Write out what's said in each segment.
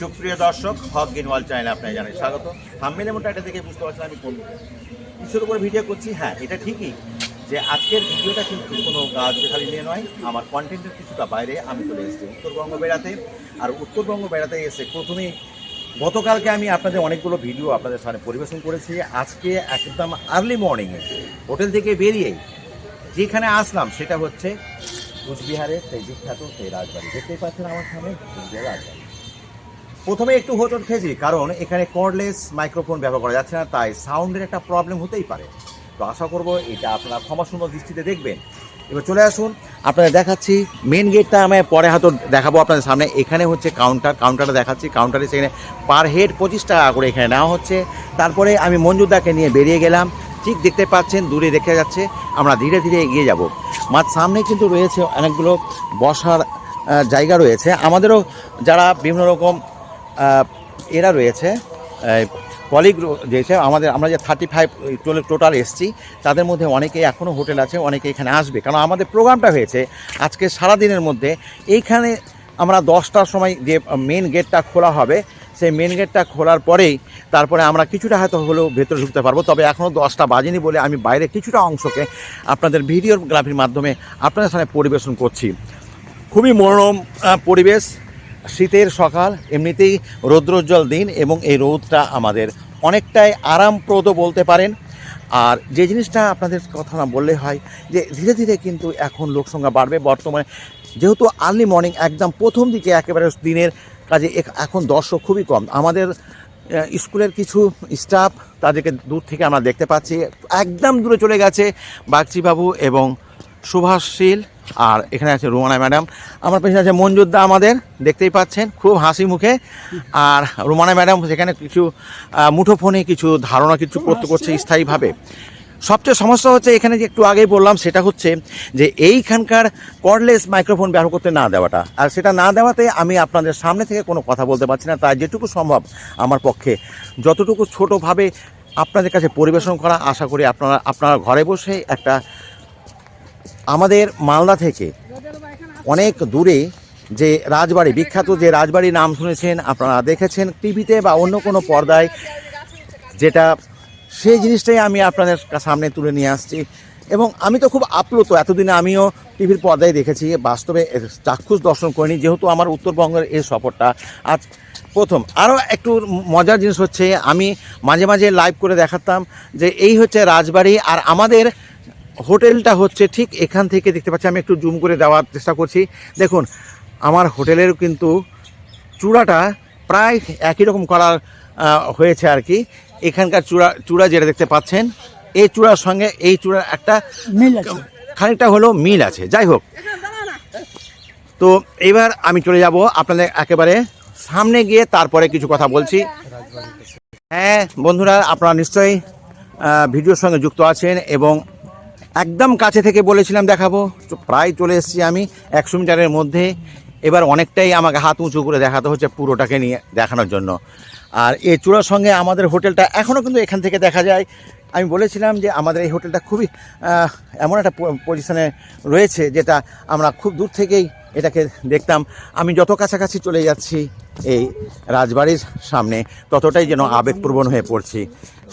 সুপ্রিয় দর্শক, হক গিনওয়াল চ্যানেলে আপনাকে জানাই স্বাগত। থাম্বেল এবং টাইটেল দেখে বুঝতে পারছেন আমি কোন কিছুর উপর ভিডিও করছি হ্যাঁ এটা ঠিকই যে আজকের ভিডিওটা কিন্তু কোনো গাছ খালি নিয়ে নয়, আমার কন্টেন্টের কিছুটা বাইরে আমি চলে এসেছি উত্তরবঙ্গ বেড়াতে। আর উত্তরবঙ্গ বেড়াতে এসে প্রথমেই গতকালকে আমি আপনাদের অনেকগুলো ভিডিও আপনাদের সামনে পরিবেশন করেছি। আজকে একদম আর্লি মর্নিংয়ে হোটেল থেকে বেরিয়েই যেখানে আসলাম সেটা হচ্ছে কুচবিহারের সেই বিখ্যাত সেই রাজবাড়ি। দেখতেই পাচ্ছেন আমার সামনে রাজবাড়ি। প্রথমে একটু হোটল খেয়েছি কারণ এখানে কর্ডলেস মাইক্রোফোন ব্যবহার করা যাচ্ছে না, তাই সাউন্ডের একটা প্রবলেম হতেই পারে। তো আশা করব এটা আপনারা ক্ষমা সুন্দর দৃষ্টিতে দেখবেন। এবার চলে আসুন, আপনাদের দেখাচ্ছি মেন গেটটা আমি পরে হয়তো দেখাবো আপনাদের সামনে। এখানে হচ্ছে কাউন্টার কাউন্টারটা দেখাচ্ছি। কাউন্টারে সেখানে পার হেড পঁচিশ টাকা করে এখানে নেওয়া হচ্ছে। তারপরে আমি মঞ্জুদাকে নিয়ে বেরিয়ে গেলাম। ঠিক দেখতে পাচ্ছেন, দূরে দেখা যাচ্ছে। আমরা ধীরে ধীরে এগিয়ে যাব। মাঠ সামনে কিন্তু রয়েছে অনেকগুলো বসার জায়গা রয়েছে। আমাদেরও যারা বিভিন্ন রকম এরা রয়েছে কলিগ রয়েছে আমাদের, আমরা যে থার্টি ফাইভ টোটাল এসছি, তাদের মধ্যে অনেকেই এখনও হোটেল আছে, অনেকে এখানে আসবে। কারণ আমাদের প্রোগ্রামটা হয়েছে আজকে সারাদিনের মধ্যে। এইখানে আমরা দশটার সময় যে মেন গেটটা খোলা হবে, সেই মেন গেটটা খোলার পরেই তারপরে আমরা কিছুটা হয়তো হলেও ভেতরে ঢুকতে পারব। তবে এখনও দশটা বাজেনি বলে আমি বাইরে কিছুটা অংশকে আপনাদের ভিডিওগ্রাফির মাধ্যমে আপনাদের সামনে পরিবেশন করছি। খুবই মনোরম পরিবেশ। শীতের সকাল, এমনিতেই রৌদ্রোজ্জ্বল দিন এবং এই রোদটা আমাদের অনেকটাই আরামপ্রদ বলতে পারেন। আর যে জিনিসটা আপনাদের কথা না বললে হয় যে ধীরে ধীরে কিন্তু এখন লোকসংখ্যা বাড়বে। বর্তমানে যেহেতু আর্লি মর্নিং একদম প্রথম দিকে একেবারে দিনের কাজে এখন দর্শক খুবই কম। আমাদের স্কুলের কিছু স্টাফ তাদেরকে দূর থেকে আমরা দেখতে পাচ্ছি। একদম দূরে চলে গেছে বাগচিবাবু এবং সুভাষশীল আর এখানে আছে রুমানা ম্যাডাম। আমার পেছনে আছে মঞ্জুদ্দা আমাদের দেখতেই পাচ্ছেন খুব হাসি মুখে। আর রুমানা ম্যাডাম সেখানে কিছু মুঠোফোনে কিছু ধারণা কিছু করতে করছে স্থায়ীভাবে। সবচেয়ে সমস্যা হচ্ছে এখানে যে একটু আগেই বললাম সেটা হচ্ছে যে এইখানকার কর্ডলেস মাইক্রোফোন ব্যবহার করতে না দেওয়াটা। আর সেটা না দেওয়াতে আমি আপনাদের সামনে থেকে কোনো কথা বলতে পারছি না। তাই যেটুকু সম্ভব আমার পক্ষে যতটুকু ছোটোভাবে আপনাদের কাছে পরিবেশন করা আশা করি আপনারা আপনারা ঘরে বসে একটা আমাদের মালদা থেকে অনেক দূরে যে রাজবাড়ি, বিখ্যাত যে রাজবাড়ির নাম শুনেছেন, আপনারা দেখেছেন টিভিতে বা অন্য কোনো পর্দায়, যেটা সেই জিনিসটাই আমি আপনাদের সামনে তুলে নিয়ে আসছি। এবং আমি তো খুব আপ্লুত, এতদিনে আমিও টিভির পর্দায় দেখেছি, বাস্তবে চাক্ষুষ দর্শন করিনি, যেহেতু আমার উত্তরবঙ্গের এই সফরটা আজ প্রথম। আরও একটু মজার জিনিস হচ্ছে, আমি মাঝে মাঝে লাইভ করে দেখাতাম যে এই হচ্ছে রাজবাড়ি, আর আমাদের হোটেলটা হচ্ছে ঠিক এখান থেকে দেখতে পাচ্ছি আমি একটু জুম করে দেওয়ার চেষ্টা করছি। দেখুন আমার হোটেলের কিন্তু চূড়াটা প্রায় একই রকম করা আহ, হয়েছে আর কি। এখানকার চূড়া চূড়া যেটা দেখতে পাচ্ছেন এই চূড়ার সঙ্গে এই চূড়ার একটা মিল আছে। খানিকটা হলেও মিল আছে। যাই হোক তো এবার আমি চলে যাব আপনাদের একেবারে সামনে গিয়ে তারপরে কিছু কথা বলছি। হ্যাঁ বন্ধুরা আপনারা নিশ্চয়ই ভিডিওর সঙ্গে যুক্ত আছেন এবং একদম কাছে থেকে বলেছিলাম, দেখাবো। প্রায় চলে এসেছি আমি একশো মিটারের মধ্যে। এবার অনেকটাই আমাকে হাত উঁচু করে দেখাতে হচ্ছে পুরোটাকে নিয়ে দেখানোর জন্য। আর এই চূড়ার সঙ্গে আমাদের হোটেলটা এখনও কিন্তু এখান থেকে দেখা যায়। আমি বলেছিলাম যে আমাদের এই হোটেলটা খুবই এমন একটা পজিশনে রয়েছে যেটা আমরা খুব দূর থেকেই এটাকে দেখতাম। আমি যত কাছাকাছি চলে যাচ্ছি এই রাজবাড়ির সামনে, ততটাই যেন আবেগপ্রবণ হয়ে পড়ছি।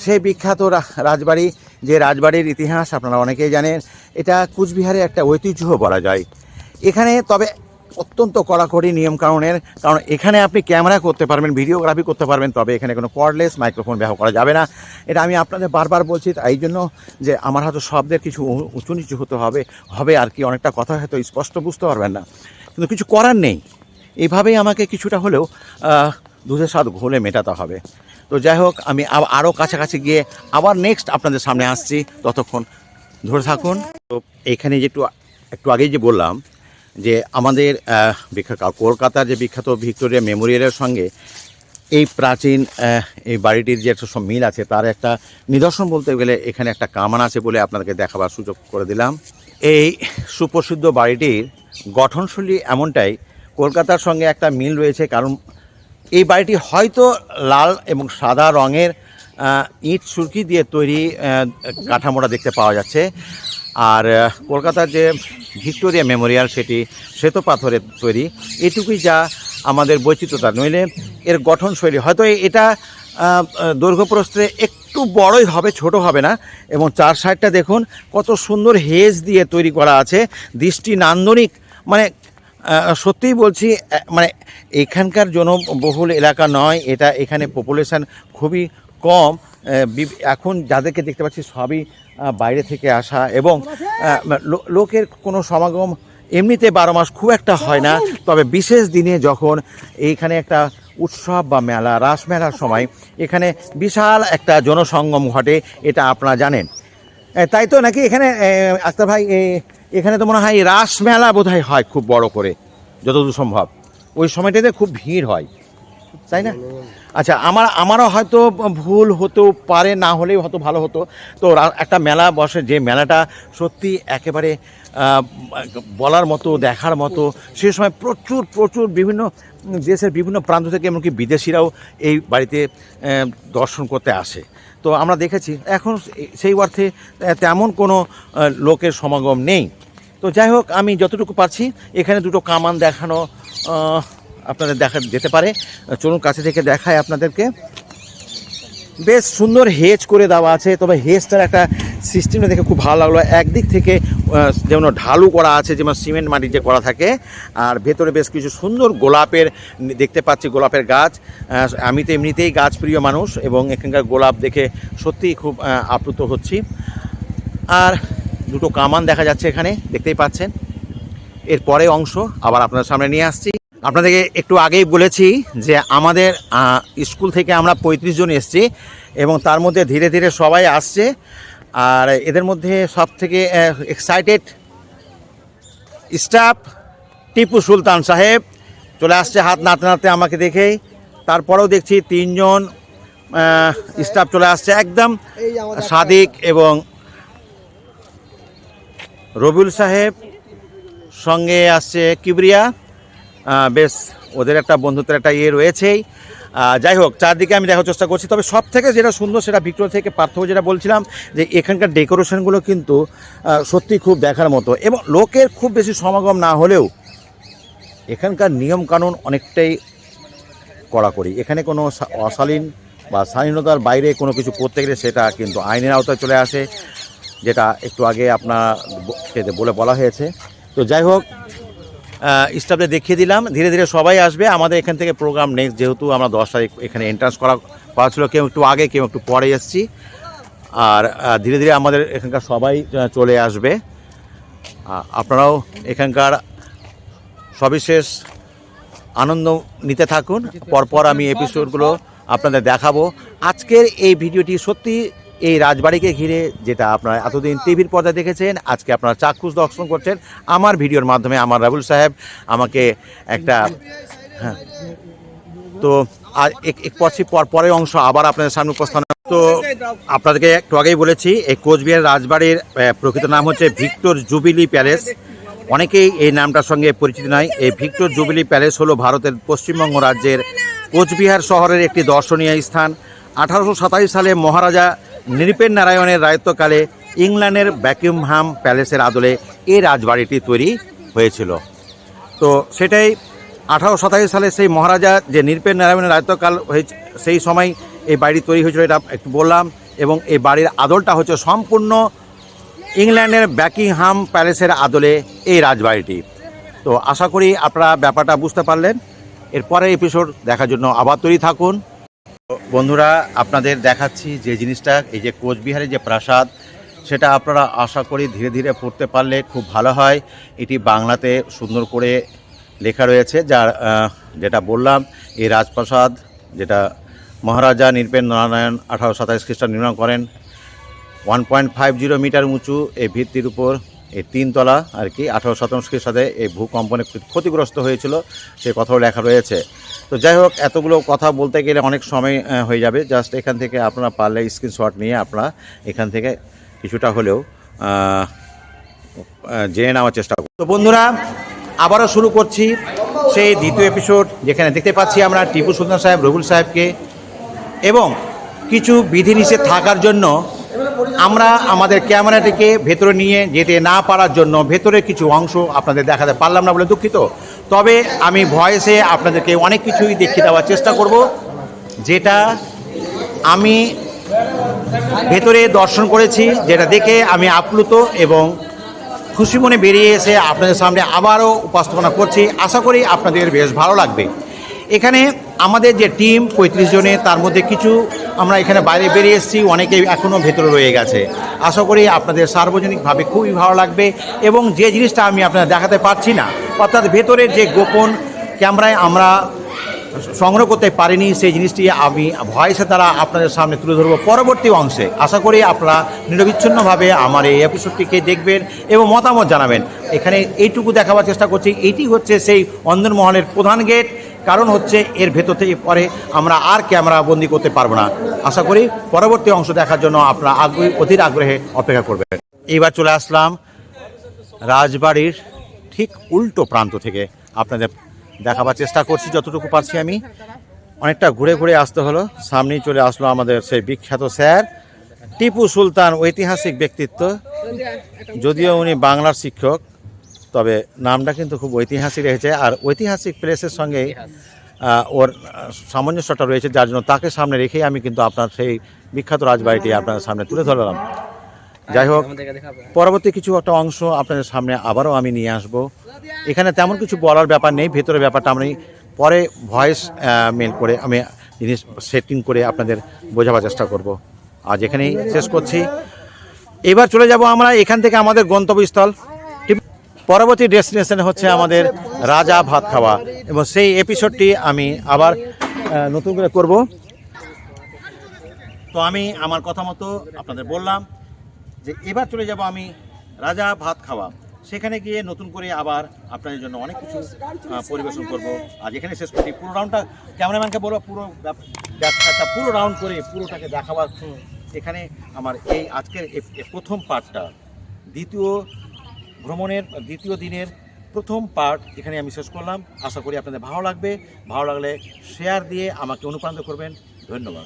সেই বিখ্যাত রাজবাড়ি যে রাজবাড়ির ইতিহাস আপনারা অনেকেই জানেন, এটা কুচবিহারের একটা ঐতিহ্য বলা যায়। এখানে তবে অত্যন্ত কড়াকড়ি নিয়মকানুনের, কারণ এখানে আপনি ক্যামেরা করতে পারবেন, ভিডিওগ্রাফি করতে পারবেন, তবে এখানে কোনো কর্ডলেস মাইক্রোফোন ব্যবহার করা যাবে না। এটা আমি আপনাদের বারবার বলছি এই জন্য যে আমার হয়তো শব্দের কিছু উঁচু নিচু হতে হবে হবে আর কি, অনেকটা কথা হয়তো স্পষ্ট বুঝতে পারবেন না। কিন্তু কিছু করার নেই। এভাবেই আমাকে কিছুটা হলেও দুধের স্বাদ ঘোলে মেটাতে হবে। তো যাই হোক, আমি আরও কাছাকাছি গিয়ে আবার নেক্সট আপনাদের সামনে আসছি। ততক্ষণ ধরে থাকুন। তো এখানে যে একটু একটু আগেই যে বললাম যে আমাদের বিখ্যাত কলকাতার যে বিখ্যাত ভিক্টোরিয়া মেমোরিয়ালের সঙ্গে এই প্রাচীন এই বাড়িটির যে একটা মিল আছে, তার একটা নিদর্শন বলতে গেলে এখানে একটা কামান আছে বলে আপনাদেরকে দেখাবার সুযোগ করে দিলাম। এই সুপ্রসিদ্ধ বাড়িটির গঠনশৈলী এমনটাই, কলকাতার সঙ্গে একটা মিল রয়েছে, কারণ এই বাড়িটি হয়তো লাল এবং সাদা রঙের ইট সুরকি দিয়ে তৈরি কাঠামোটা দেখতে পাওয়া যাচ্ছে। আর কলকাতার যে ভিক্টোরিয়া মেমোরিয়াল সেটি শ্বেত পাথরের তৈরি। এটুকুই যা আমাদের বৈচিত্র্যতা। নইলে এর গঠনশৈলী হয়তো এটা দৈর্ঘ্যপ্রস্থে একটু বড়ই হবে, ছোট হবে না। এবং চার সাইডটা দেখুন, কত সুন্দর হেজ দিয়ে তৈরি করা আছে। দৃষ্টি নান্দনিক মানে সত্যিই বলছি মানে এখানকার জনবহুল এলাকা নয়, এটা এখানে পপুলেশান খুবই কম এখন যাদেরকে দেখতে পাচ্ছি সবই বাইরে থেকে আসা এবং লোকের কোনো সমাগম এমনিতে বারো মাস খুব একটা হয় না, তবে বিশেষ দিনে যখন এইখানে একটা উৎসব বা মেলা, রাস মেলার সময় এখানে বিশাল একটা জনসঙ্গম ঘটে, এটা আপনারা জানেন। তাই তো নাকি এখানে আক্তার ভাই এখানে তো মনে হয় রাস মেলা বোধ হয় খুব বড় করে, যতদূর সম্ভব। ওই সময়টাতে খুব ভিড় হয়, তাই না? আচ্ছা আমার, আমারও হয়তো ভুল হতেও পারে, না হলেও হয়তো ভালো হতো। তো একটা মেলা বসে, যে মেলাটা সত্যি একেবারে বলার মতো, দেখার মতো, সে সময় প্রচুর প্রচুর বিভিন্ন দেশের বিভিন্ন প্রান্ত থেকে এমনকি বিদেশিরাও এই বাড়িতে দর্শন করতে আসে। তো আমরা দেখেছি, এখন সেই অর্থে তেমন কোনো লোকের সমাগম নেই। তো যাই হোক, আমি যতটুকু পারছি, এখানে দুটো কামান দেখানো আপনাদের দেখা যেতে পারে। চলুন কাছে থেকে দেখায় আপনাদেরকে। বেশ সুন্দর হেজ করে দেওয়া আছে, তবে হেজটার একটা সিস্টেমটা দেখে খুব ভালো লাগল। একদিক থেকে যেমন ঢালু করা আছে, যেমন সিমেন্ট মাটির যে করা থাকে, আর ভেতরে বেশ কিছু সুন্দর গোলাপের, দেখতে পাচ্ছি গোলাপের গাছ। আমি তো এমনিতেই গাছ প্রিয় মানুষ এবং এখানকার গোলাপ দেখে সত্যিই খুব আপ্লুত হচ্ছি। আর দুটো কামান দেখা যাচ্ছে এখানে, দেখতেই পাচ্ছেন। এর পরে অংশ আবার আপনার সামনে নিয়ে আসছি। আপনাদেরকে একটু আগেই বলেছি যে আমাদের স্কুল থেকে আমরা পঁয়ত্রিশ জন এসছি এবং তার মধ্যে ধীরে ধীরে সবাই আসছে। আর এদের মধ্যে সব থেকে এক্সাইটেড স্টাফ টিপু সুলতান সাহেব। চলে আসছে হাত নাড়তে নাড়তে আমাকে দেখেই। তারপরেও দেখছি তিনজন স্টাফ চলে আসছে একদম সাদিক এবং রবিউল সাহেব। সঙ্গে আসছে কিবরিয়া। বেশ ওদের একটা বন্ধুত্বের একটা ইয়ে রয়েছেই। যাই হোক, চারদিকে আমি দেখার চেষ্টা করছি। তবে সব থেকে যেটা সুন্দর, সেটা ভিক্টোরিয়া থেকে পার্থক্য যেটা বলছিলাম, যে এখানকার ডেকোরেশনগুলো কিন্তু সত্যি খুব দেখার মতো। এবং লোকের খুব বেশি সমাগম না হলেও, এখানকার নিয়মকানুন অনেকটাই কড়াকড়ি। এখানে কোনো অশালীন বা স্বাধীনতার বাইরে কোনো কিছু করতে গেলে সেটা কিন্তু আইনের আওতায় চলে আসে, যেটা একটু আগে আপনার বলে বলা হয়েছে। তো যাই হোক স্টাফে দেখিয়ে দিলাম। ধীরে ধীরে সবাই আসবে। আমাদের এখান থেকে প্রোগ্রাম নেক্সট যেহেতু আমরা দশ তারিখ এখানে এন্ট্রান্স করা করা ছিল, কেউ একটু আগে, কেউ একটু পরে এসেছি। আর ধীরে ধীরে আমাদের এখানকার সবাই চলে আসবে। আপনারাও এখানকার সবিশেষ আনন্দ নিতে থাকুন। পরপর আমি এপিসোডগুলো আপনাদের দেখাবো। আজকের এই ভিডিওটি সত্যি এই রাজবাড়িকে ঘিরে যেটা আপনারা এতদিন টিভির পর্দায় দেখেছেন আজকে আপনারা চাক্ষুষ দর্শন করছেন। আমার ভিডিওর মাধ্যমে আমার রাবুল সাহেব আমাকে একটা হ্যাঁ। তো আর এক পরের অংশ আবার আপনাদের সামনে উপস্থান তো আপনাদেরকে একটু আগেই বলেছি এই কোচবিহার রাজবাড়ির প্রকৃত নাম হচ্ছে ভিক্টর জুবিলি প্যালেস। অনেকেই এই নামটার সঙ্গে পরিচিত নয় এই ভিক্টর জুবিলি প্যালেস হলো ভারতের পশ্চিমবঙ্গ রাজ্যের কোচবিহার শহরের একটি দর্শনীয় স্থান। আঠারোশো সাতাশ সালে মহারাজা নৃপেন নারায়ণের রায়ত্বকালে ইংল্যান্ডের ব্যাকিংহাম প্যালেসের আদলে এই রাজবাড়িটি তৈরি হয়েছিল। তো সেটাই আঠারো সাতাশি সালে সেই মহারাজা যে নিরপেন নারায়ণের রাজত্বকাল হয়েছে, সেই সময় এই বাড়ি তৈরি হয়েছিল এটা একটু বললাম এবং এই বাড়ির আদলটা হচ্ছে সম্পূর্ণ ইংল্যান্ডের ব্যাকিংহাম প্যালেসের আদলে এই রাজবাড়িটি। তো আশা করি আপনারা ব্যাপারটা বুঝতে পারলেন। এরপরে এপিসোড দেখার জন্য আবার তৈরি থাকুন। বন্ধুরা, আপনাদের দেখাচ্ছি যে জিনিসটা, এই যে কোচবিহারের যে প্রাসাদ, সেটা আপনারা আশা করি ধীরে ধীরে পড়তে পারলে খুব ভালো হয়। এটি বাংলাতে সুন্দর করে লেখা রয়েছে, যার যেটা বললাম এই রাজপ্রাসাদ, যেটা মহারাজা নৃপেন নারায়ণ আঠারো সাতাশ খ্রিস্টান নির্মাণ করেন। One point five zero metre উঁচু এই ভিত্তির উপর এই তিনতলা আর কি, আঠারো শতাংশের সাথে এই ভূকম্পনে ক্ষতিগ্রস্ত হয়েছিল, সে কথাও লেখা রয়েছে। তো যাই হোক, এতগুলো কথা বলতে গেলে অনেক সময় হয়ে যাবে। জাস্ট এখান থেকে আপনারা পারলে স্ক্রিনশট নিয়ে আপনারা এখান থেকে কিছুটা হলেও জেনে নেওয়ার চেষ্টা তো বন্ধুরা, আবারও শুরু করছি সেই দ্বিতীয় এপিসোড যেখানে দেখতে পাচ্ছি আমরা টিপু সুলতান সাহেব রবুল সাহেবকে। এবং কিছু বিধিনিষেধ থাকার জন্য আমরা আমাদের ক্যামেরাটিকে ভেতরে নিয়ে যেতে না পারার জন্য ভেতরে কিছু অংশ আপনাদের দেখাতে পারলাম না বলে দুঃখিত। তবে আমি ভয়েসে আপনাদেরকে অনেক কিছুই দেখিয়ে দেওয়ার চেষ্টা করব, যেটা আমি ভেতরে দর্শন করেছি, যেটা দেখে আমি আপ্লুত এবং খুশি মনে বেরিয়ে এসে আপনাদের সামনে আবারও উপস্থাপনা করছি। আশা করি আপনাদের বেশ ভালো লাগবে। এখানে আমাদের যে টিম পঁয়ত্রিশ জনে, তার মধ্যে কিছু আমরা এখানে বাইরে বেরিয়ে এসেছি অনেকেই এখনও ভেতরে রয়ে গেছে। আশা করি আপনাদের সার্বজনিকভাবে খুবই ভালো লাগবে এবং যে জিনিসটা আমি আপনাদের দেখাতে পারছি না, অর্থাৎ ভেতরের যে গোপন ক্যামেরায় আমরা সংগ্রহ করতে পারিনি, সেই জিনিসটি আমি ভয়েসের দ্বারা আপনাদের সামনে তুলে ধরবো পরবর্তী অংশে। আশা করি আপনারা নিরবিচ্ছিন্নভাবে আমার এই এপিসোডটিকে দেখবেন এবং মতামত জানাবেন। এখানে এইটুকু দেখাবার চেষ্টা করছি। এইটি হচ্ছে সেই অন্দরমহলের প্রধান গেট কারণ হচ্ছে এর ভেতর থেকে পরে আমরা আর ক্যামেরা বন্দি করতে পারব না। আশা করি পরবর্তী অংশ দেখার জন্য আপনারা আগ্রহী, অধীর আগ্রহে অপেক্ষা করবেন। এইবার চলে আসলাম রাজবাড়ির ঠিক উল্টো প্রান্ত থেকে। আপনাদের দেখাবার চেষ্টা করছি, যতটুকু পারছি আমি। অনেকটা ঘুরে ঘুরে আসতে হলো। সামনেই চলে আসলো আমাদের সেই বিখ্যাত স্যার টিপু সুলতান ঐতিহাসিক ব্যক্তিত্ব। যদিও উনি বাংলার শিক্ষক তবে নামটা কিন্তু খুব ঐতিহাসিক রয়েছে আর ঐতিহাসিক প্লেসের সঙ্গে ওর সামঞ্জস্যটা রয়েছে যার জন্য তাকে সামনে রেখেই আমি কিন্তু আপনার সেই বিখ্যাত রাজবাড়িটি আপনার সামনে তুলে ধরলাম। যাই হোক পরবর্তী কিছু একটা অংশ আপনাদের সামনে আবারও আমি নিয়ে আসব। এখানে তেমন কিছু বলার ব্যাপার নেই ভেতরের ব্যাপারটা আমি পরে ভয়েস মেল করে আমি জিনিস সেটিং করে আপনাদের বোঝাবার চেষ্টা করব। আজ এখানেই শেষ করছি। এবার চলে যাব আমরা এখান থেকে আমাদের গন্তব্যস্থল। পরবর্তী ডেস্টিনেশন হচ্ছে আমাদের রাজা ভাত খাওয়া। এবং সেই এপিসোডটি আমি আবার নতুন করে করব। তো আমি আমার কথা মতো আপনাদের বললাম যে এবার চলে যাব আমি রাজা ভাত খাওয়া। সেখানে গিয়ে নতুন করে আবার আপনাদের জন্য অনেক কিছু পরিবেশন করব। আজ এখানে শেষ করছি। পুরো রাউন্ডটা ক্যামেরাম্যানকে বলব পুরো ব্যাপারটা পুরো রাউন্ড করে পুরোটাকে দেখাবার। এখানে আমার এই আজকের প্রথম পার্টটা দ্বিতীয় ভ্রমণের দ্বিতীয় দিনের প্রথম পার্ট এখানে আমি শেষ করলাম। আশা করি আপনাদের ভালো লাগবে। ভালো লাগলে শেয়ার দিয়ে আমাকে অনুপ্রাণিত করবেন। ধন্যবাদ।